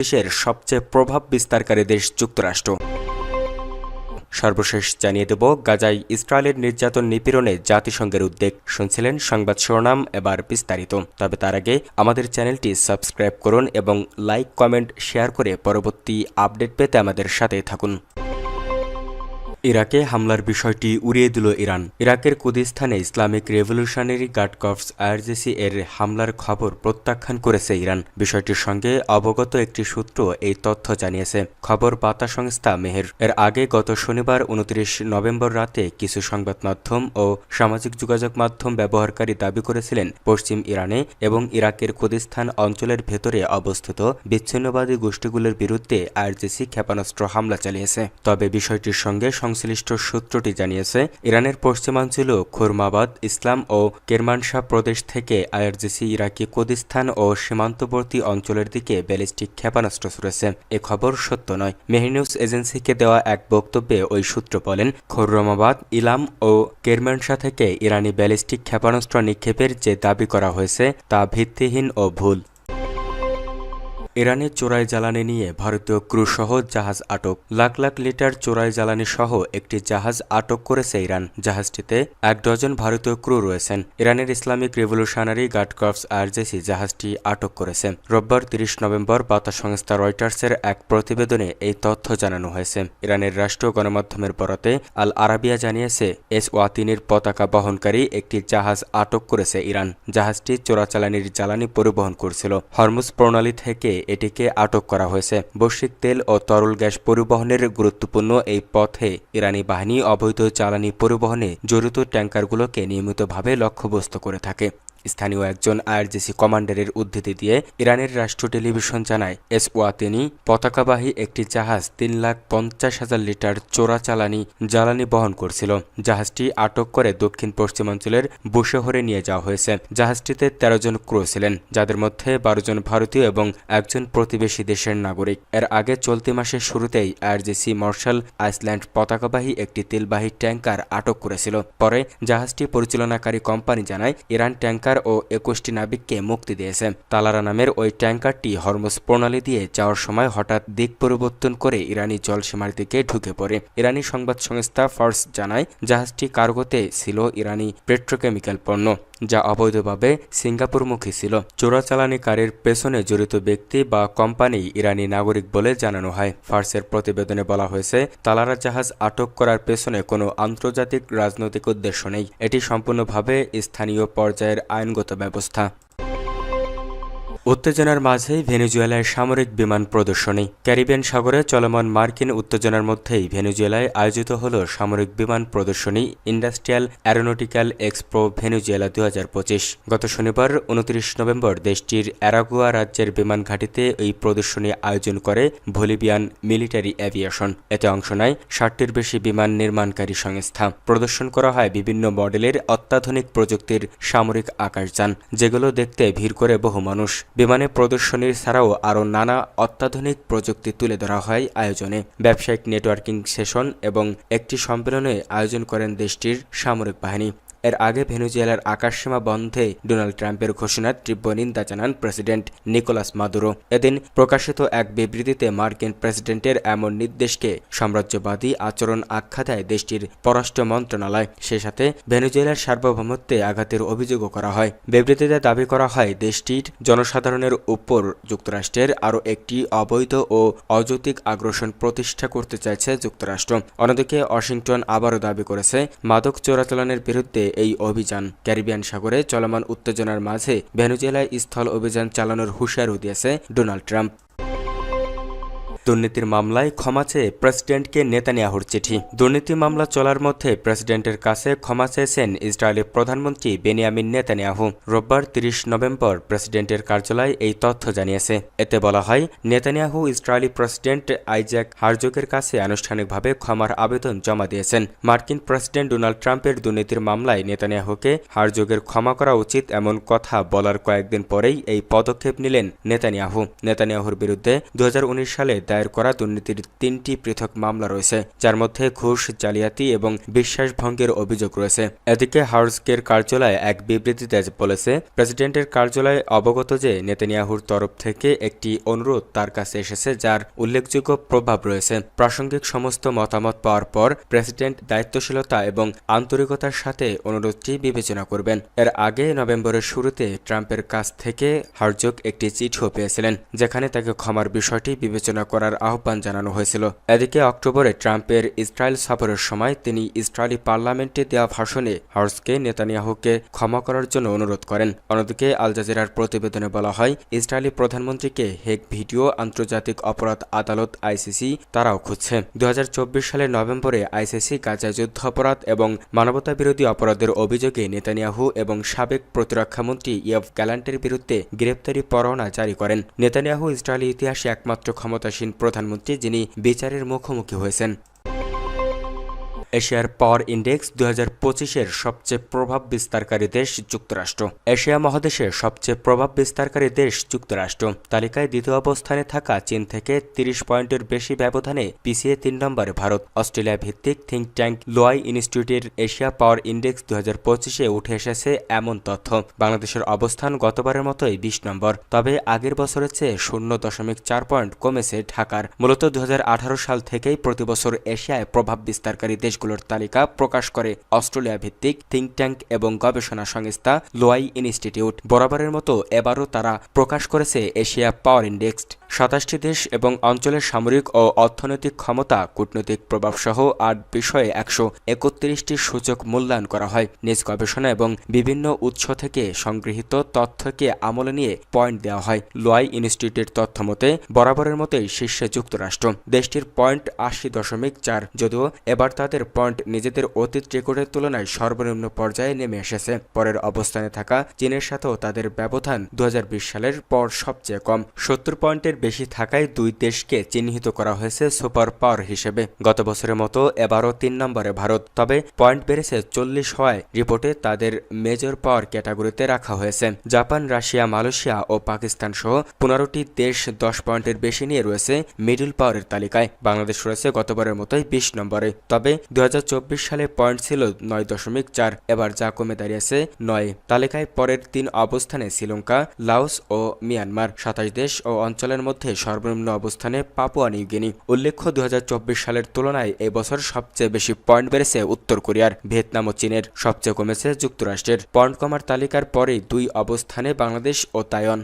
দেশের সবচেয়ে প্রভাব বিস্তারকারী দেশ যুক্তরাষ্ট্র। সর্বশেষ জানিয়ে দেব, গাজায় ইসরায়েলের নির্যাতন নিপীড়নে জাতিসংঘের উদ্বেগ। শুনছিলেন সংবাদ শিরোনাম এবার বিস্তারিত। তবে তার আগে আমাদের চ্যানেলটি সাবস্ক্রাইব করুন এবং লাইক, কমেন্ট, শেয়ার করে পরবর্তী আপডেট পেতে আমাদের সাথে থাকুন। ইরাকে হামলার বিষয়টি উড়িয়ে দিল ইরান। ইরাকের কুদিস্তানে Islamic revolutionary guard corps IRGC এর হামলার খবর প্রত্যাখ্যান করেছে ইরান। বিষয়টির সঙ্গে অবগত একটি সূত্র এই তথ্য জানিয়েছে। খবর বার্তা সংস্থা মেহের। এর আগে গত শনিবার উনত্রিশ নভেম্বর রাতে কিছু সংবাদ মাধ্যম ও সামাজিক যোগাযোগ মাধ্যম ব্যবহারকারী দাবি করেছিলেন, পশ্চিম ইরানে এবং ইরাকের কুদিস্তান অঞ্চলের ভেতরে অবস্থিত বিচ্ছিন্নবাদী গোষ্ঠীগুলোর বিরুদ্ধে আইআরজিসি ক্ষেপণাস্ত্র হামলা চালিয়েছে। তবে বিষয়টির সঙ্গে সংশ্লিষ্ট সূত্রটি জানিয়েছে, ইরানের পশ্চিমাঞ্চল খুরমাবাদ, ইসলাম ও কেরমানশাহ প্রদেশ থেকে আইআরজিসি ইরাকি কুদিস্তান ও সীমান্তবর্তী অঞ্চলের দিকে ব্যালিস্টিক ক্ষেপণাস্ত্র ছুড়েছে। এ খবর সত্য নয়। মেহনিউজ এজেন্সিকে দেওয়া এক বক্তব্যে ওই সূত্র বলেন, খুরমাবাদ, ইলাম ও কেরমানশাহ থেকে ইরানি ব্যালিস্টিক ক্ষেপণাস্ত্র নিক্ষেপের যে দাবি করা হয়েছে, তা ভিত্তিহীন ও ভুল। ইরানে চোরাই জ্বালানি নিয়ে ভারতীয় ক্রু সহ জাহাজ আটক। লাখ লাখ লিটার চোরাই জ্বালানি সহ একটি জাহাজ আটক করেছে ইরান। জাহাজটিতে এক ডজন ভারতীয় ক্রু রয়েছেন। ইরানের ইসলামিক রেভলিউশনারি গার্ড কর্পস আরজেসি জাহাজটি আটক করেছে। রোববার তিরিশ নভেম্বর বার্তা সংস্থা রয়টার্সের এক প্রতিবেদনে এই তথ্য জানানো হয়েছে। ইরানের রাষ্ট্রীয় গণমাধ্যমের বরাতে আল আরাবিয়া জানিয়েছে, এস ওয়াতিনের পতাকা বহনকারী একটি জাহাজ আটক করেছে ইরান। জাহাজটি চোরাচালানির জ্বালানি পরিবহন করছিল। হরমুজ প্রণালী থেকে এটিকে আটক করা হয়েছে। বৈশ্বিক তেল ও তরল গ্যাস পরিবহনের গুরুত্বপূর্ণ এই পথে ইরানি বাহিনী অবৈধ জ্বালানি পরিবহনে জড়িত ট্যাঙ্কারগুলোকে নিয়মিতভাবে লক্ষ্যবস্তু করে থাকে। স্থানীয় একজন আইআরজিসি কমান্ডারের উদ্ধৃতি দিয়ে ইরানের রাষ্ট্র টেলিভিশন জানায় এস ওয়াতিনি পতাকাবাহী একটি জাহাজ তিন লাখ পঞ্চাশ হাজার লিটার চোরাচালানি জ্বালানি বহন করছিল। জাহাজটি আটক করে দক্ষিণ পশ্চিমাঞ্চলের বুশেহরে নিয়ে যাওয়া হয়েছে। জাহাজটিতে তেরো জন ক্রু ছিলেন, যাদের মধ্যে বারো জন ভারতীয় এবং একজন প্রতিবেশী দেশের নাগরিক। এর আগে চলতি মাসের শুরুতেই আইআরজিসি মার্শাল আইসল্যান্ড পতাকাবাহী একটি তেলবাহী ট্যাঙ্কার আটক করেছিল। পরে জাহাজটি পরিচালনাকারী কোম্পানি জানায়, ইরান ট্যাঙ্কার ট্যাঙ্কার ও একুশটি নাবিককে মুক্তি দিয়েছে। তালারা নামের ওই ট্যাঙ্কারটি হরমুজ প্রণালী দিয়ে যাওয়ার সময় হঠাৎ দিক পরিবর্তন করে ইরানি জলসীমার দিকে ঢুকে পড়ে। ইরানি সংবাদ সংস্থা ফার্স জানায়, জাহাজটি কার্গোতে ছিল ইরানি পেট্রোকেমিক্যাল পণ্য, যা অবৈধভাবে সিঙ্গাপুরমুখী ছিল। চোরাচালানিকারীর পেছনে জড়িত ব্যক্তি বা কোম্পানি ইরানি নাগরিক বলে জানানো হয়। ফার্সের প্রতিবেদনে বলা হয়েছে, তালারা জাহাজ আটক করার পেছনে কোনো আন্তর্জাতিক রাজনৈতিক উদ্দেশ্য নেই। এটি সম্পূর্ণভাবে স্থানীয় পর্যায়ের আইনগত ব্যবস্থা। উত্তেজনার মাঝেই ভেনেজুয়েলায় সামরিক বিমান প্রদর্শনী। ক্যারিবিয়ান সাগরে চলমান মার্কিন উত্তেজনার মধ্যেই ভেনেজুয়েলায় আয়োজিত হল সামরিক বিমান প্রদর্শনী ইন্ডাস্ট্রিয়াল অ্যারোনটিক্যাল এক্সপ্রো ভেনেজুয়েলা দু গত শনিবার উনত্রিশ নভেম্বর দেশটির অ্যারাগুয়া রাজ্যের বিমান ঘাঁটিতে এই প্রদর্শনী আয়োজন করে ভলিবিয়ান মিলিটারি অ্যাভিয়েশন এতে অংশ নেয় ষাটটির বেশি বিমান নির্মাণকারী সংস্থা। প্রদর্শন করা হয় বিভিন্ন মডেলের অত্যাধুনিক প্রযুক্তির সামরিক আকাশযান যেগুলো দেখতে ভিড় করে বহু মানুষ। বিমানে প্রদর্শনীর ছাড়াও আরও নানা অত্যাধুনিক প্রযুক্তি তুলে ধরা হয় আয়োজনে। ব্যবসায়িক নেটওয়ার্কিং সেশন এবং একটি সম্মেলনে আয়োজন করেন দেশটির সামরিক বাহিনী। এর আগে ভেনুজুয়েলার আকাশসীমা বন্ধে ডোনাল্ড ট্রাম্পের ঘোষণার তীব্র নিন্দা জানান প্রেসিডেন্ট নিকোলাস মাদুরো। এদিন প্রকাশিত এক বিবৃতিতে মার্কিন প্রেসিডেন্টের এমন নির্দেশকে সাম্রাজ্যবাদী আচরণ আখ্যা দেয় দেশটির পররাষ্ট্র মন্ত্রণালয়। সে সাথে ভেনুজুয়েলার সার্বভৌমত্বে আঘাতের অভিযোগও করা হয়। বিবৃতিতে দাবি করা হয়, দেশটির জনসাধারণের উপর যুক্তরাষ্ট্রের আরও একটি অবৈধ ও অযৌতিক আগ্রাসন প্রতিষ্ঠা করতে চাইছে যুক্তরাষ্ট্র। অন্যদিকে ওয়াশিংটন আবারও দাবি করেছে, মাদক চোরাচালানের বিরুদ্ধে এই অভিযান। ক্যারিবিয়ান সাগরে চলমান উত্তেজনার মাঝে ভেনুজুয়েলায় স্থল অভিযান চালানোর হুঁশিয়ারও দিয়েছে ডোনাল্ড ট্রাম্প। দুর্নীতির মামলায় ক্ষমা চেয়ে প্রেসিডেন্টকে নেতানিয়াহুর চিঠি। দুর্নীতি মামলা চলার মধ্যে প্রেসিডেন্টের কাছে ক্ষমা চেয়েছেন ইসরায়েলের প্রধানমন্ত্রী বেনিয়ামিন নেতানিয়াহু। রোববার তিরিশ নভেম্বর প্রেসিডেন্টের কার্যালয় এই তথ্য জানিয়েছে। এতে বলা হয়, নেতানিয়াহু ইসরায়েলি প্রেসিডেন্ট আইজ্যাক হারজোগের কাছে আনুষ্ঠানিকভাবে ক্ষমার আবেদন জমা দিয়েছেন। মার্কিন প্রেসিডেন্ট ডোনাল্ড ট্রাম্পের দুর্নীতির মামলায় নেতানিয়াহুকে হারজোগের ক্ষমা করা উচিত এমন কথা বলার কয়েকদিন পরেই এই পদক্ষেপ নিলেন নেতানিয়াহু। নেতানিয়াহুর বিরুদ্ধে দু হাজার উনিশ সালে দায়ের করা দুর্নীতির তিনটি পৃথক মামলা রয়েছে, যার মধ্যে ঘুষ, জালিয়াতি এবং বিশ্বাসভঙ্গের অভিযোগ রয়েছে। এদিকে হাউসকের কার্যালয় এক বিবৃতিতে বলেছে, প্রেসিডেন্টের কার্যালয় অবগত যে নেতানিয়াহুর তরফ থেকে একটি অনুরোধ তার কাছে এসেছে, যার উল্লেখযোগ্য প্রভাব রয়েছে। প্রাসঙ্গিক সমস্ত মতামত পাওয়ার পর প্রেসিডেন্ট দায়িত্বশীলতা এবং আন্তরিকতার সাথে অনুরোধটি বিবেচনা করবেন। এর আগে নভেম্বরের শুরুতে ট্রাম্পের কাছ থেকে হার্জক একটি চিঠিও পেয়েছিলেন, যেখানে তাকে ক্ষমার বিষয়টি বিবেচনা করার আহ্বান জানানো হয়েছিল। এদিকে অক্টোবরে ট্রাম্পের ইসরায়েল সফরের সময় তিনি ইসরায়েলি পার্লামেন্টে দেওয়া ভাষণে হার্সকে নেতানিয়াহুকে ক্ষমা করার জন্য অনুরোধ করেন। অন্যদিকে আল জাজিরার প্রতিবেদনে বলা হয়, ইসরায়েলি প্রধানমন্ত্রীকে হেক ভিডিও, আন্তর্জাতিক অপরাধ আদালত, আইসিসি তারাও খুঁজছে। দু সালের নভেম্বরে আইসিসি গাজা যুদ্ধ অপরাধ এবং মানবতা বিরোধী অপরাধের অভিযোগে নেতানিয়াহু এবং সাবেক প্রতিরক্ষামন্ত্রী ইয়ফ গ্যালান্টের বিরুদ্ধে গ্রেপ্তারি পরোয়ানা জারি করেন। নেতানিয়াহু ইসরায়েলি ইতিহাসে একমাত্র ক্ষমতাসীন প্রধানমন্ত্রী যিনি বিচারের মুখোমুখি হয়েছেন। এশিয়ার পাওয়ার ইন্ডেক্স দু হাজার পঁচিশের সবচেয়ে প্রভাব বিস্তারকারী দেশ যুক্তরাষ্ট্র। এশিয়া মহাদেশের সবচেয়ে প্রভাব বিস্তারকারী দেশ যুক্তরাষ্ট্র। তালিকায় দ্বিতীয় অবস্থানে থাকা চীন থেকে তিরিশ পয়েন্টের বেশি ব্যবধানে পিছিয়ে তিন নম্বরে ভারত। অস্ট্রেলিয়া ভিত্তিক থিঙ্ক ট্যাঙ্ক লোয়াই ইনস্টিটিউটের এশিয়া পাওয়ার ইন্ডেক্স দু হাজার পঁচিশে উঠে এসেছে এমন তথ্য। বাংলাদেশের অবস্থান গতবারের মতোই বিশ নম্বর, তবে আগের বছরের চেয়ে শূন্য দশমিক চার পয়েন্ট কমেছে ঢাকার। মূলত দু হাজার আঠারো সাল থেকেই প্রতি বছর এশিয়ায় প্রভাব বিস্তারকারী দেশ দেশগুলোর তালিকা প্রকাশ করে অস্ট্রেলিয়া ভিত্তিক থিঙ্ক ট্যাঙ্ক এবং গবেষণা সংস্থা লোয়াই ইনস্টিটিউট। বরাবরের মতো এবারও তারা প্রকাশ করেছে এশিয়া পাওয়ার ইন্ডেক্স সাতাশটি দেশ এবং অঞ্চলের সামরিক ও অর্থনৈতিক ক্ষমতা, কূটনৈতিক প্রভাবসহ আট বিষয়ে একশো একত্রিশটি সূচক মূল্যায়ন করা হয়। নিজ গবেষণা এবং বিভিন্ন উৎস থেকে সংগৃহীত তথ্যকে আমলে নিয়ে পয়েন্ট দেওয়া হয়। লোয়াই ইনস্টিটিউটের তথ্য মতে, বরাবরের মতোই শীর্ষে যুক্তরাষ্ট্র। দেশটির পয়েন্ট আশি দশমিক চার, যদিও এবার তাদের পয়েন্ট নিজেদের অতীত রেকর্ডের তুলনায় সর্বনিম্ন পর্যায়ে নেমে এসেছে। পরের অবস্থানে থাকা চীনের সাথেও তাদের ব্যবধান দু হাজার বিশ সালের পর সবচেয়ে কম। সত্তর পয়েন্টের বেশি থাকায় দুই দেশকে চিহ্নিত করা হয়েছে সুপার পাওয়ার হিসেবে। গত বছরের মতো এবারও তিন নম্বরে ভারত, তবে পয়েন্ট বেড়েছে চল্লিশ হওয়ায় রিপোর্টে তাদের মেজর পাওয়ার ক্যাটাগরিতে রাখা হয়েছে। জাপান, রাশিয়া, মালয়েশিয়া ও পাকিস্তান সহ পনেরোটি দেশ দশ পয়েন্টের বেশি নিয়ে রয়েছে মিডল পাওয়ারের তালিকায়। বাংলাদেশ রয়েছে গতবারের মতোই বিশ নম্বরে। তবে দু হাজার চব্বিশ সালে পয়েন্ট ছিল নয় দশমিক চার, এবার যা কমে দাঁড়িয়েছে নয়। তালিকায় পরের তিন অবস্থানে শ্রীলঙ্কা, লাওস ও মিয়ানমার। সাতাশ দেশ ও অঞ্চলের মধ্যে সর্বনিম্ন অবস্থানে পাপুয়া নিউগিনি উল্লেখ্য দু হাজার চব্বিশ সালের তুলনায় এবছর সবচেয়ে বেশি পয়েন্ট বেড়েছে উত্তর কোরিয়ার, ভিয়েতনাম ও চীনের, সবচেয়ে কমেছে যুক্তরাষ্ট্রের। পয়েন্ট কমার তালিকার পরে দুই অবস্থানে বাংলাদেশ ও তাইওয়ান।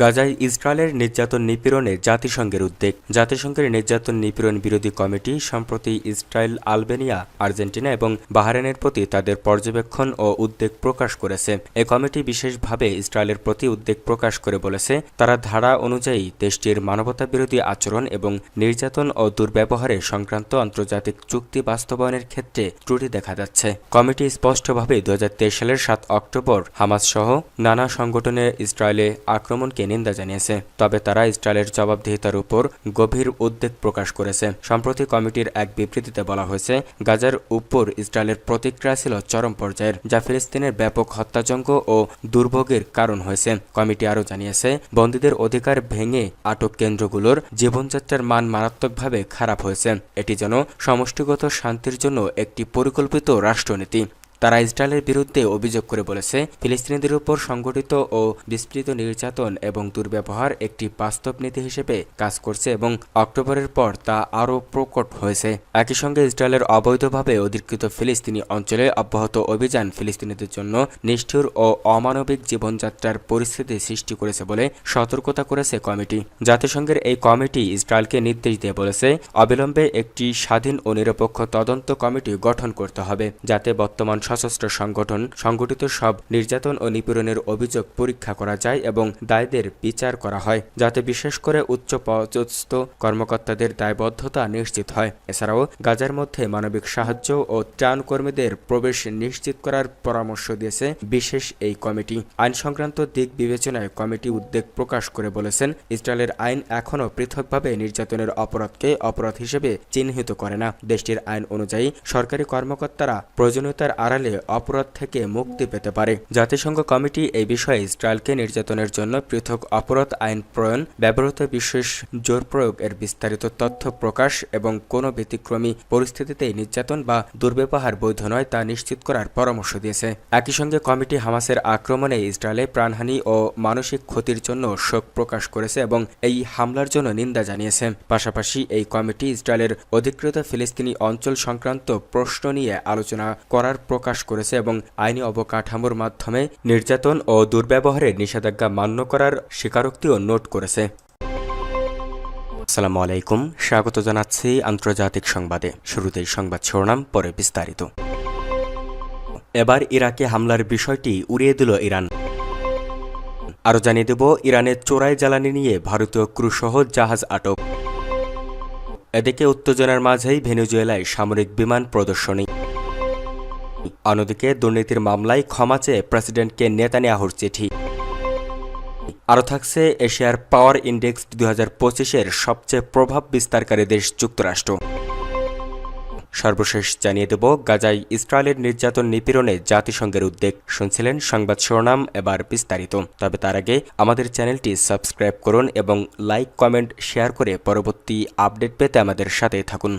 গাজায় ইসরায়েলের নির্যাতন নিপীড়নে জাতিসংঘের উদ্বেগ। জাতিসংঘের নির্যাতন নিপীড়ন বিরোধী কমিটি সম্প্রতি ইসরায়েল, আলবেনিয়া, আর্জেন্টিনা এবং বাহারেনের প্রতি তাদের পর্যবেক্ষণ ও উদ্বেগ প্রকাশ করেছে। এ কমিটি বিশেষভাবে ইসরায়েলের প্রতি উদ্বেগ প্রকাশ করে বলেছে, তারা ধারা অনুযায়ী দেশটির মানবতা বিরোধী আচরণ এবং নির্যাতন ও দুর্ব্যবহারে সংক্রান্ত আন্তর্জাতিক চুক্তি বাস্তবায়নের ক্ষেত্রে ত্রুটি দেখা যাচ্ছে। কমিটি স্পষ্টভাবে দু হাজার তেইশ সালের সাত অক্টোবর হামাস সহ নানা সংগঠনে ইসরায়েলে আক্রমণকে নিন্দা জানিয়েছে। তবে তারা ইসরায়েলের জবাবদিহিতার উপর গভীর উদ্বেগ প্রকাশ করেছে। সম্প্রতি কমিটির এক বিবৃতিতে বলা হয়েছে, গাজার উপর ইসরায়েলের প্রতিক্রিয়া ছিল চরম পর্যায়ের, যা ফিলিস্তিনের ব্যাপক হত্যাযজ্ঞ ও দুর্ভোগের কারণ হয়েছে। কমিটি আরও জানিয়েছে, বন্দীদের অধিকার ভেঙে আটক কেন্দ্রগুলোর জীবনযাত্রার মান মারাত্মকভাবে খারাপ হয়েছে। এটি যেন সমষ্টিগত শান্তির জন্য একটি পরিকল্পিত রাষ্ট্রনীতি। তারা ইসরায়েলের বিরুদ্ধে অভিযোগ করে বলেছে, ফিলিস্তিনিদের উপর সংগঠিত ও বিস্তৃত নির্যাতন এবং দুর্ব্যবহার একটি বাস্তব নীতি হিসেবে কাজ করছে এবং অক্টোবরের পর তা আরও প্রকট হয়েছে। একই সঙ্গে ইসরায়েলের অবৈধভাবে অধিকৃত ফিলিস্তিনি অঞ্চলে অব্যাহত অভিযান ফিলিস্তিনিদের জন্য নিষ্ঠুর ও অমানবিক জীবনযাত্রার পরিস্থিতি সৃষ্টি করেছে বলে সতর্কতা করেছে কমিটি। জাতিসংঘের এই কমিটি ইসরায়েলকে নির্দেশ দিয়ে বলেছে, অবিলম্বে একটি স্বাধীন ও নিরপেক্ষ তদন্ত কমিটি গঠন করতে হবে, যাতে বর্তমান সশস্ত্র সংগঠন, সংগঠিত সব নির্যাতন ও নিপীড়নের অভিযোগ পরীক্ষা করা যায় এবং দায়দের বিচার করা হয়, যাতে বিশেষ করে উচ্চ পদস্থ কর্মকর্তাদের দায়বদ্ধতা নিশ্চিত হয়। এছাড়াও, গাজার মধ্যে মানবিক সাহায্য ও ত্রাণ কর্মীদের প্রবেশ নিশ্চিত করার পরামর্শ দিয়েছে বিশেষ এই কমিটি। আইন সংক্রান্ত দিক বিবেচনায় কমিটি উদ্বেগ প্রকাশ করে বলেছেন, ইসরায়েলের আইন এখনও পৃথকভাবে নির্যাতনের অপরাধকে অপরাধ হিসেবে চিহ্নিত করে না। দেশটির আইন অনুযায়ী সরকারি কর্মকর্তারা প্রয়োজনীয়তার আড়ালে বাড়ালে অপরাধ থেকে মুক্তি পেতে পারে। জাতিসংঘ কমিটি এই বিষয়ে ইসরায়েলকে নির্যাতনের জন্য পৃথক অপরাধ আইন প্রণয়ন ব্যবহৃত বিশেষ জোর প্রয়োগ এর বিস্তারিত তথ্য প্রকাশ এবং কোনো ব্যতিক্রমী পরিস্থিতিতে নির্যাতন বা দুর্ব্যবহার বৈধ নয় তা নিশ্চিত করার পরামর্শ দিয়েছে। একই সঙ্গে কমিটি হামাসের আক্রমণে ইসরায়েলে প্রাণহানি ও মানসিক ক্ষতির জন্য শোক প্রকাশ করেছে এবং এই হামলার জন্য নিন্দা জানিয়েছে। পাশাপাশি এই কমিটি ইসরায়েলের অধিকৃত ফিলিস্তিনি অঞ্চল সংক্রান্ত প্রশ্ন নিয়ে আলোচনা করার প্রকাশ করেছে এবং আইনি অবকাঠামোর মাধ্যমে নির্যাতন ও দুর্ব্যবহারের নিষেধাজ্ঞা মান্য করার স্বীকারোক্তিও নোট করেছে। আসসালামু আলাইকুম, স্বাগত জানাচ্ছি আন্তর্জাতিক সংবাদে। শুরুতেই সংবাদ শিরোনাম, পরে বিস্তারিত। এবার ইরাকে হামলার বিষয়টি উড়িয়ে দিল ইরান। আরও জানিয়ে দেব ইরানের চোরাই জ্বালানি নিয়ে ভারতীয় ক্রুসহ জাহাজ আটক। এদিকে উত্তেজনার মাঝেই ভেনেজুয়েলায় সামরিক বিমান প্রদর্শনী। অন্যদিকে দুর্নীতির মামলায় ক্ষমা চেয়ে প্রেসিডেন্টকে নেতানিয়াহুর চিঠি। আরও থাকছে এশিয়ার পাওয়ার ইন্ডেক্স দুই হাজার পঁচিশের সবচেয়ে প্রভাব বিস্তারকারী দেশ যুক্তরাষ্ট্র। সর্বশেষ জানিয়ে দেব, গাজায় ইসরায়েলের নির্যাতন নিপীড়নে জাতিসংঘের উদ্বেগ। শুনছিলেন সংবাদ শিরোনাম এবার বিস্তারিত। তবে তার আগে আমাদের চ্যানেলটি সাবস্ক্রাইব করুন এবং লাইক, কমেন্ট, শেয়ার করে পরবর্তী আপডেট পেতে আমাদের সাথে থাকুন।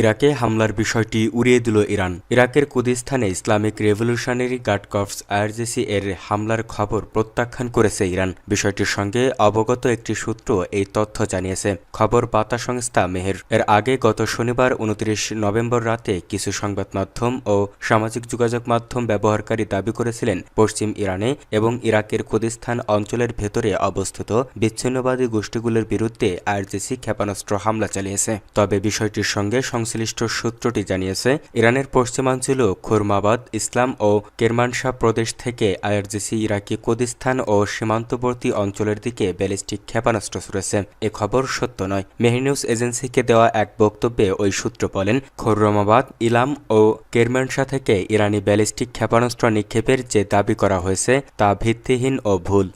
ইরাকে হামলার বিষয়টি উড়িয়ে দিল ইরান। ইরাকের কুদিস্তানে Islamic revolutionary guard corps IRGC এর হামলার খবর প্রত্যাখ্যান করেছে ইরান। বিষয়টির সঙ্গে অবগত একটি সূত্র এই তথ্য জানিয়েছে। খবর বার্তা সংস্থা মেহের। এর আগে গত শনিবার উনত্রিশ নভেম্বর রাতে কিছু সংবাদ মাধ্যম ও সামাজিক যোগাযোগ মাধ্যম ব্যবহারকারী দাবি করেছিলেন পশ্চিম ইরানে এবং ইরাকের কুদিস্তান অঞ্চলের ভেতরে অবস্থিত বিচ্ছিন্নবাদী গোষ্ঠীগুলোর বিরুদ্ধে আইআরজিসি ক্ষেপণাস্ত্র হামলা চালিয়েছে। তবে বিষয়টির সঙ্গে সংশ্লিষ্ট সূত্রটি জানিয়েছে, ইরানের পশ্চিমাঞ্চল খুরমাবাদ, ইসলাম ও কেরমানশাহ প্রদেশ থেকে আইআরজিসি ইরাকি কুদিস্তান ও সীমান্তবর্তী অঞ্চলের দিকে ব্যালিস্টিক ক্ষেপণাস্ত্র ছুড়েছে। এ খবর সত্য নয়। মেহনিউজ এজেন্সিকে দেওয়া এক বক্তব্যে ওই সূত্র বলেন, খুরমাবাদ, ইলাম ও কেরমানশাহ থেকে ইরানি ব্যালিস্টিক ক্ষেপণাস্ত্র নিক্ষেপের যে দাবি করা হয়েছে, তা ভিত্তিহীন ও ভুল।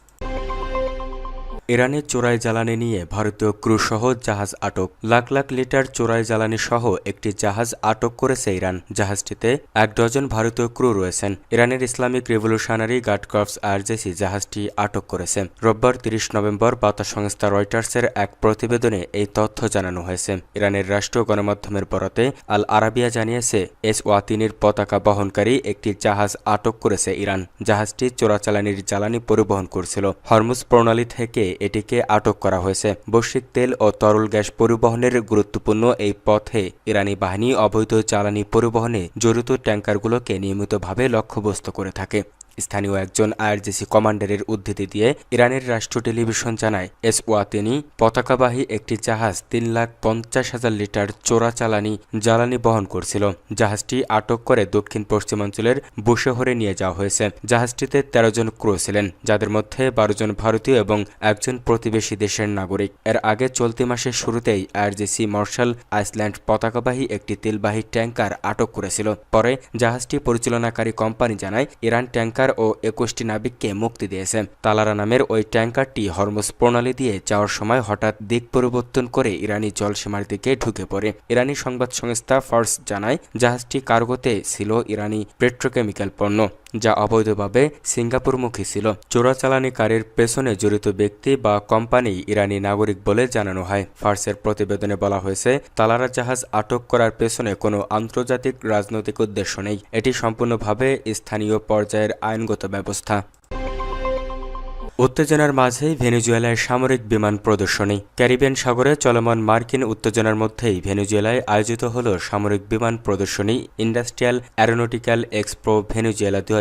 ইরানের চোরাই জ্বালানি নিয়ে ভারতীয় ক্রুসহ জাহাজ আটক। লাখ লাখ লিটার চোরাই জ্বালানি সহ একটি জাহাজ আটক করেছে ইরান। জাহাজটিতে এক ডজন ভারতীয় ক্রু রয়েছেন। ইরানের ইসলামিক রেভলিউশনারি গার্ড কর্পস আরজেসি জাহাজটি আটক করেছে। রোববার তিরিশ নভেম্বর বার্তা সংস্থা রয়টার্সের এক প্রতিবেদনে এই তথ্য জানানো হয়েছে। ইরানের রাষ্ট্রীয় গণমাধ্যমের বরাতে আল আরাবিয়া জানিয়েছে, এস ওয়াতিনের পতাকা বহনকারী একটি জাহাজ আটক করেছে ইরান। জাহাজটি চোরাচালানির জ্বালানি পরিবহন করছিল। হরমুজ প্রণালী থেকে এটিকে আটক করা হয়েছে। বৈশ্বিক তেল ও তরল গ্যাস পরিবহনের গুরুত্বপূর্ণ এই পথে ইরানি বাহিনী অবৈধ জ্বালানি পরিবহনে জড়িত ট্যাঙ্কারগুলোকে নিয়মিতভাবে লক্ষ্যবস্ত করে থাকে। স্থানীয় একজন আইআরজিসি কমান্ডারের উদ্ধৃতি দিয়ে ইরানের রাষ্ট্র টেলিভিশন জানায় এস ওয়াতেনি পতাকাবাহী একটি জাহাজ তিন লাখ পঞ্চাশ হাজার লিটার চোরাচালানি জ্বালানি বহন করছিল। জাহাজটি আটক করে দক্ষিণ পশ্চিমাঞ্চলের বুশেহরে নিয়ে যাওয়া হয়েছে। জাহাজটিতে তেরো জন ক্রু ছিলেন, যাদের মধ্যে বারো জন ভারতীয় এবং একজন প্রতিবেশী দেশের নাগরিক। এর আগে চলতি মাসের শুরুতেই আইআরজিসি মার্শাল আইসল্যান্ড পতাকাবাহী একটি তেলবাহী ট্যাঙ্কার আটক করেছিল। পরে জাহাজটি পরিচালনাকারী কোম্পানি জানায়, ইরান ট্যাঙ্কার ও একুশটি নাবিককে মুক্তি দিয়েছে। তালারা নামের ওই ট্যাঙ্কারটি হরমুজ প্রণালী দিয়ে যাওয়ার সময় হঠাৎ দিক পরিবর্তন করে ইরানি জলসীমার দিকে ঢুকে পড়ে। ইরানি সংবাদ সংস্থা ফার্স জানায়, জাহাজটি কার্গোতে ছিল ইরানি পেট্রোকেমিক্যাল পণ্য, যা অবৈধভাবে সিঙ্গাপুরমুখী ছিল। চোরাচালানিকারীর পেছনে জড়িত ব্যক্তি বা কোম্পানি ইরানি নাগরিক বলে জানানো হয়। ফার্সের প্রতিবেদনে বলা হয়েছে, তালারা জাহাজ আটক করার পেছনে কোনো আন্তর্জাতিক রাজনৈতিক উদ্দেশ্য নেই। এটি সম্পূর্ণভাবে স্থানীয় পর্যায়ের আইনগত ব্যবস্থা উত্তেজনার মাঝেই ভেনেজুয়েলায় সামরিক বিমান প্রদর্শনী। ক্যারিবিয়ান সাগরে চলমান মার্কিন উত্তেজনার মধ্যেই ভেনেজুয়েলায় আয়োজিত হল সামরিক বিমান প্রদর্শনী ইন্ডাস্ট্রিয়াল অ্যারোনটিক্যাল এক্সপ্রো ভেনেজুয়েলা দু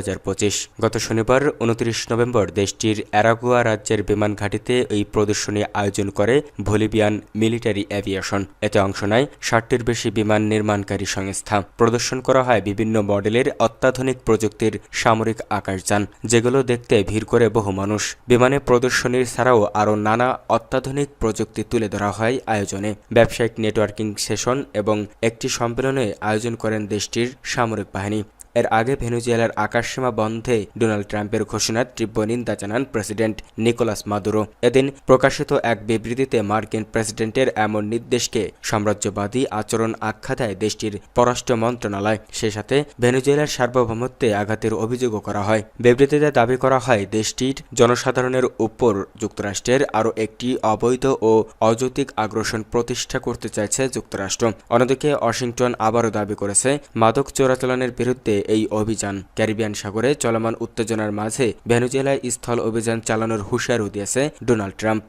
গত শনিবার, উনত্রিশ নভেম্বর, দেশটির অ্যারাগুয়া রাজ্যের বিমান ঘাঁটিতে এই প্রদর্শনী আয়োজন করে ভলিবিয়ান মিলিটারি অ্যাভিয়েশন এতে অংশ নেয় ষাটটির বেশি বিমান নির্মাণকারী সংস্থা। প্রদর্শন করা হয় বিভিন্ন মডেলের অত্যাধুনিক প্রযুক্তির সামরিক আকাশযান যেগুলো দেখতে ভিড় করে বহু মানুষ। বিমানে প্রদর্শনীর ছাড়াও আরও নানা অত্যাধুনিক প্রযুক্তি তুলে ধরা হয় আয়োজনে। ব্যবসায়িক নেটওয়ার্কিং সেশন এবং একটি সম্মেলনে আয়োজন করেন দেশটির সামরিক বাহিনী। এর আগে ভেনেজুয়েলার আকাশসীমা বন্ধে ডোনাল্ড ট্রাম্পের ঘোষণার তীব্র নিন্দা জানান প্রেসিডেন্ট নিকোলাস মাদুরো। এদিন প্রকাশিত এক বিবৃতিতে মার্কিন প্রেসিডেন্টের এমন নির্দেশকে সাম্রাজ্যবাদী আচরণ আখ্যা দেয় দেশটির পররাষ্ট্র মন্ত্রণালয়। সে সাথে ভেনেজুয়েলার সার্বভৌমত্বে আঘাতের অভিযোগও করা হয়। বিবৃতিতে দাবি করা হয়, দেশটির জনসাধারণের উপর যুক্তরাষ্ট্রের আরও একটি অবৈধ ও অযৌতিক আগ্রাসন প্রতিষ্ঠা করতে চাইছে যুক্তরাষ্ট্র। অন্যদিকে ওয়াশিংটন আবারও দাবি করেছে, মাদক চোরাচালানের বিরুদ্ধে এই অভিযান ক্যারিবিয়ান সাগরে চলমান উত্তেজনার মাঝে ভেনুজেলায় স্থল অভিযান চালানোর হুঁশিয়ারও দিয়েছে ডোনাল্ড ট্রাম্প।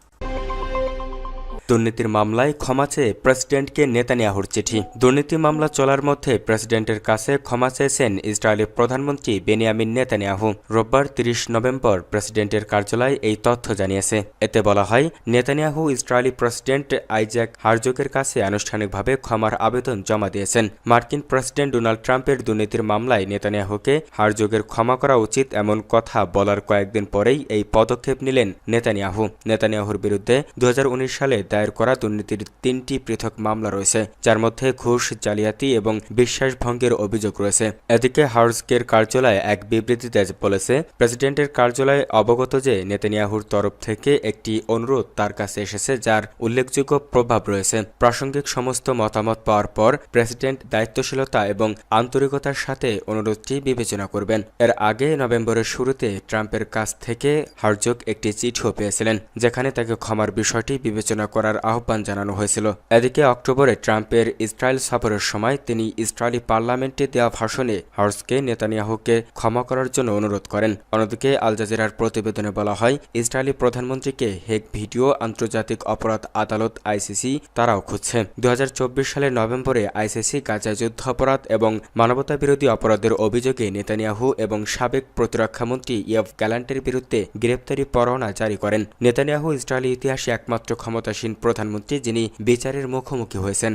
দুর্নীতির মামলায় ক্ষমা চেয়ে প্রেসিডেন্টকে নেতানিয়াহুর চিঠি। দুর্নীতি মামলা চলার মধ্যে প্রেসিডেন্টের কাছে ক্ষমা চেয়েছেন ইসরায়েলের প্রধানমন্ত্রী বেনিয়ামিন নেতানিয়াহু। রোববার তিরিশ নভেম্বর প্রেসিডেন্টের কার্যালয় এই তথ্য জানিয়েছে। এতে বলা হয়, নেতানিয়াহু ইসরায়েলি প্রেসিডেন্ট আইজ্যাক হারজোকের কাছে আনুষ্ঠানিকভাবে ক্ষমার আবেদন জমা দিয়েছেন। মার্কিন প্রেসিডেন্ট ডোনাল্ড ট্রাম্পের দুর্নীতির মামলায় নেতানিয়াহুকে হারজোগের ক্ষমা করা উচিত এমন কথা বলার কয়েকদিন পরেই এই পদক্ষেপ নিলেন নেতানিয়াহু। নেতানিয়াহুর বিরুদ্ধে দু হাজার উনিশ সালে দায়ের করা দুর্নীতির তিনটি পৃথক মামলা রয়েছে, যার মধ্যে ঘুষ, জালিয়াতি এবং বিশ্বাসভঙ্গের অভিযোগ রয়েছে। এদিকে হার্সকের কার্যালয় এক বিবৃতিতে বলেছে, প্রেসিডেন্টের কার্যালয় অবগত যে নেতানিয়াহুর তরফ থেকে একটি অনুরোধ তার কাছে এসেছে, যার উল্লেখযোগ্য প্রভাব রয়েছে। প্রাসঙ্গিক সমস্ত মতামত পাওয়ার পর প্রেসিডেন্ট দায়িত্বশীলতা এবং আন্তরিকতার সাথে অনুরোধটি বিবেচনা করবেন। এর আগে নভেম্বরের শুরুতে ট্রাম্পের কাছ থেকে হার্জক একটি চিঠিও পেয়েছিলেন, যেখানে তাকে ক্ষমার বিষয়টি বিবেচনা করার আহ্বান জানানো হয়েছিল। এদিকে অক্টোবরে ট্রাম্পের ইসরায়েল সফরের সময় তিনি ইসরায়েলি পার্লামেন্টে দেওয়া ভাষণে হর্সকে নেতানিয়াহুকে ক্ষমা করার জন্য অনুরোধ করেন। অন্যদিকে আল জাজিরার প্রতিবেদনে বলা হয়, ইসরায়েলি প্রধানমন্ত্রীকে হেক ভিডিও, আন্তর্জাতিক অপরাধ আদালত, আইসিসি তারাও খুঁজছে। দু হাজার চব্বিশ সালের নভেম্বরে আইসিসি গাজা যুদ্ধ অপরাধ এবং মানবতা বিরোধী অপরাধের অভিযোগে নেতানিয়াহু এবং সাবেক প্রতিরক্ষামন্ত্রী ইয়ফ গ্যালান্টের বিরুদ্ধে গ্রেপ্তারি পরোয়ানা জারি করেন। নেতানিয়াহু ইসরায়েলি ইতিহাসে একমাত্র ক্ষমতাসীন প্রধানমন্ত্রী যিনি বিচারের মুখোমুখি হয়েছেন।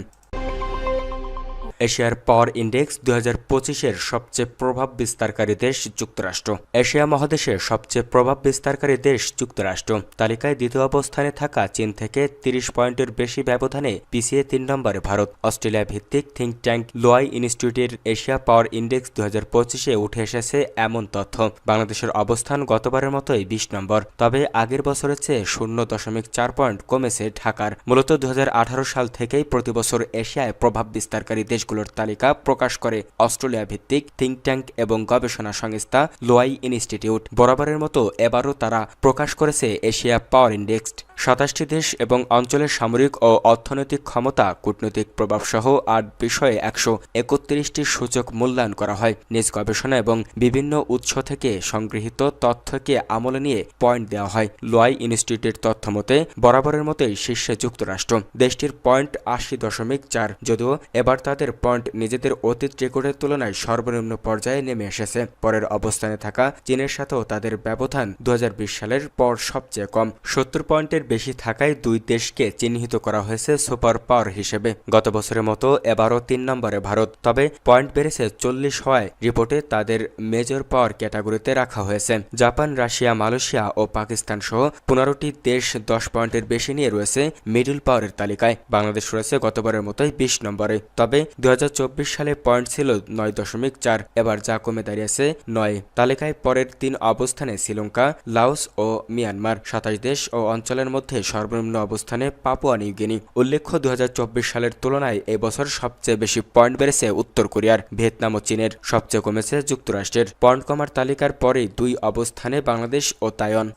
এশিয়ার পাওয়ার ইন্ডেক্স দুই হাজার পঁচিশের সবচেয়ে প্রভাব বিস্তারকারী দেশ যুক্তরাষ্ট্র। এশিয়া মহাদেশের সবচেয়ে প্রভাব বিস্তারকারী দেশ যুক্তরাষ্ট্র। তালিকায় দ্বিতীয় অবস্থানে থাকা চীন থেকে তিরিশ পয়েন্টের বেশি ব্যবধানে পিছিয়ে তিন নম্বরে ভারত। অস্ট্রেলিয়া ভিত্তিক থিঙ্ক ট্যাঙ্ক লোয়াই ইনস্টিটিউটের এশিয়া পাওয়ার ইন্ডেক্স দুই হাজার পঁচিশে উঠে এসেছে এমন তথ্য। বাংলাদেশের অবস্থান গতবারের মতোই বিশ নম্বর। তবে আগের বছরের চেয়ে শূন্য দশমিক চার পয়েন্ট কমেছে ঢাকার। মূলত দু হাজার আঠারো সাল থেকেই প্রতি বছর এশিয়ায় প্রভাব বিস্তারকারী দেশগুলো দেশগুলোর তালিকা প্রকাশ করে অস্ট্রেলিয়া ভিত্তিক থিঙ্ক ট্যাঙ্ক এবং গবেষণা সংস্থা লোয়াই ইনস্টিটিউট। বরাবরের মতো এবারও তারা প্রকাশ করেছে এশিয়া পাওয়ার ইন্ডেক্সড সাতাশটি দেশ এবং অঞ্চলের সামরিক ও অর্থনৈতিক ক্ষমতা, কূটনৈতিক প্রভাবসহ আট বিষয়ে একশো একত্রিশটি সূচক মূল্যায়ন করা হয়। নিজ গবেষণা এবং বিভিন্ন উৎস থেকে সংগৃহীত তথ্যকে আমলে নিয়ে পয়েন্ট দেওয়া হয়। লোয়াই ইনস্টিটিউটের তথ্য মতে, বরাবরের মতোই শীর্ষে যুক্তরাষ্ট্র। দেশটির পয়েন্ট আশি দশমিক চার, যদিও এবার তাদের পয়েন্ট নিজেদের অতীত রেকর্ডের তুলনায় সর্বনিম্ন পর্যায়ে নেমে এসেছে। পরের অবস্থানে থাকা চীনের সাথেও তাদের ব্যবধান দু হাজার বিশ সালের পর সবচেয়ে কম। সত্তর পয়েন্টের বেশি থাকায় দুই দেশকে চিহ্নিত করা হয়েছে সুপার পাওয়ার হিসেবে। গত বছরের মতো এবারও তিন নম্বরে ভারত, তবে পয়েন্ট বেড়েছে চল্লিশ হওয়ায় রিপোর্টে তাদের মেজর পাওয়ার ক্যাটাগরিতে রাখা হয়েছে। জাপান, রাশিয়া, মালয়েশিয়া ও পাকিস্তান সহ পনেরোটি দেশ দশ পয়েন্টের বেশি নিয়ে রয়েছে মিডল পাওয়ারের তালিকায়। বাংলাদেশ রয়েছে গতবারের মতোই বিশ নম্বরে, তবে দু হাজার চব্বিশ সালে পয়েন্ট ছিল নয় দশমিক চার, এবার যা কমে দাঁড়িয়েছে নয়। তালিকায় পরের তিন অবস্থানে শ্রীলঙ্কা, লাওস ও মিয়ানমার। সাতাশ দেশ ও অঞ্চলের মধ্যে সর্বনিম্ন অবস্থানে পাপুয়া নিউগিনি উল্লেখ্য দু হাজার চব্বিশ সালের তুলনায় এবছর সবচেয়ে বেশি পয়েন্ট বেড়েছে উত্তর কোরিয়ার, ভিয়েতনাম ও চীনের। সবচেয়ে কমেছে যুক্তরাষ্ট্রের। পয়েন্ট কমার তালিকার পরেই দুই অবস্থানে বাংলাদেশ ও তাইওয়ান।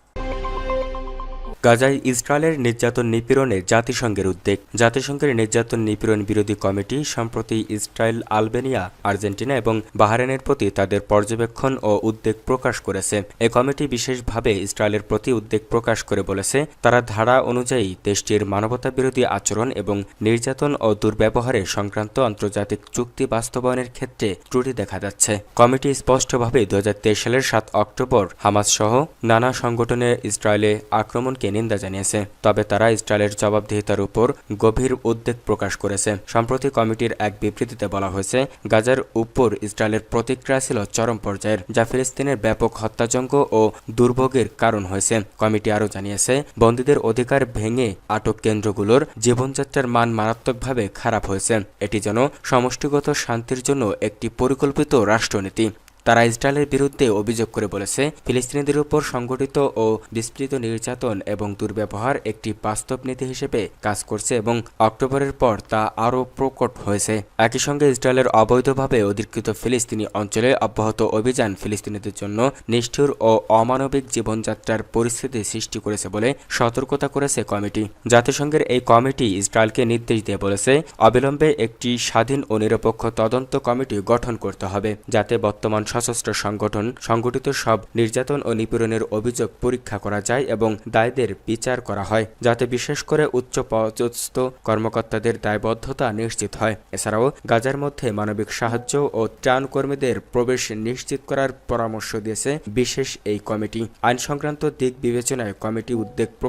গাজায় ইসরায়েলের নির্যাতন নিপীড়নে জাতিসংঘের উদ্বেগ। জাতিসংঘের নির্যাতন নিপীড়ন বিরোধী কমিটি সম্প্রতি ইসরায়েল, আলবেনিয়া, আর্জেন্টিনা এবং বাহারেনের প্রতি তাদের পর্যবেক্ষণ ও উদ্বেগ প্রকাশ করেছে। এ কমিটি বিশেষভাবে ইসরায়েলের প্রতি উদ্বেগ প্রকাশ করে বলেছে, তারা ধারা অনুযায়ী দেশটির মানবতা বিরোধী আচরণ এবং নির্যাতন ও দুর্ব্যবহারে সংক্রান্ত আন্তর্জাতিক চুক্তি বাস্তবায়নের ক্ষেত্রে ত্রুটি দেখা যাচ্ছে। কমিটি স্পষ্টভাবে দু হাজার তেইশ সালের সাত অক্টোবর হামাস সহ নানা সংগঠনের ইসরায়েলে আক্রমণকে নিন্দা জানিয়েছে। তবে তারা ইসরায়েলের জবাবদিহিতার উপর গভীর উদ্বেগ প্রকাশ করেছে। সম্প্রতি কমিটির এক বিবৃতিতে বলা হয়েছে, গাজার উপর ইসরায়েলের প্রতিক্রিয়া ছিল চরম পর্যায়ের, যা ফিলিস্তিনের ব্যাপক হত্যাযজ্ঞ ও দুর্ভোগের কারণ হয়েছে। কমিটি আরও জানিয়েছে, বন্দীদের অধিকার ভেঙে আটক কেন্দ্রগুলোর জীবনযাত্রার মান মারাত্মকভাবে খারাপ হয়েছে। এটি যেন সমষ্টিগত শান্তির জন্য একটি পরিকল্পিত রাষ্ট্রনীতি। তারা ইসরায়েলের বিরুদ্ধে অভিযোগ করে বলেছে, ফিলিস্তিনিদের উপর সংগঠিত ও বিস্তৃত নির্যাতন এবং দুর্ব্যবহার একটি বাস্তব নীতি হিসেবে কাজ করছে এবং অক্টোবরের পর তা আরও প্রকট হয়েছে। একই সঙ্গে ইসরায়েলের অবৈধভাবে অধিকৃত ফিলিস্তিনি অঞ্চলে অব্যাহত অভিযান ফিলিস্তিনিদের জন্য নিষ্ঠুর ও অমানবিক জীবনযাত্রার পরিস্থিতি সৃষ্টি করেছে বলে সতর্কতা করেছে কমিটি। জাতিসংঘের এই কমিটি ইসরায়েলকে নির্দেশ দিয়ে বলেছে, অবিলম্বে একটি স্বাধীন ও নিরপেক্ষ তদন্ত কমিটি গঠন করতে হবে, যাতে বর্তমান সশস্ত্র সংগঠন সংগঠিত সব নির্যাতন ও নিপীড়নের অভিযোগ পরীক্ষা করা যায় এবং দায়দের বিচার করা হয়, যাতে বিশেষ করে উচ্চ পদস্থ কর্মকর্তাদের দায়বদ্ধতা নিশ্চিত হয়। এছাড়াও গাজার মধ্যে মানবিক সাহায্য ও ত্রাণ কর্মীদের প্রবেশ নিশ্চিত করার পরামর্শ দিয়েছে বিশেষ এই কমিটি। আইন সংক্রান্ত দিক বিবেচনায় কমিটি উদ্বেগ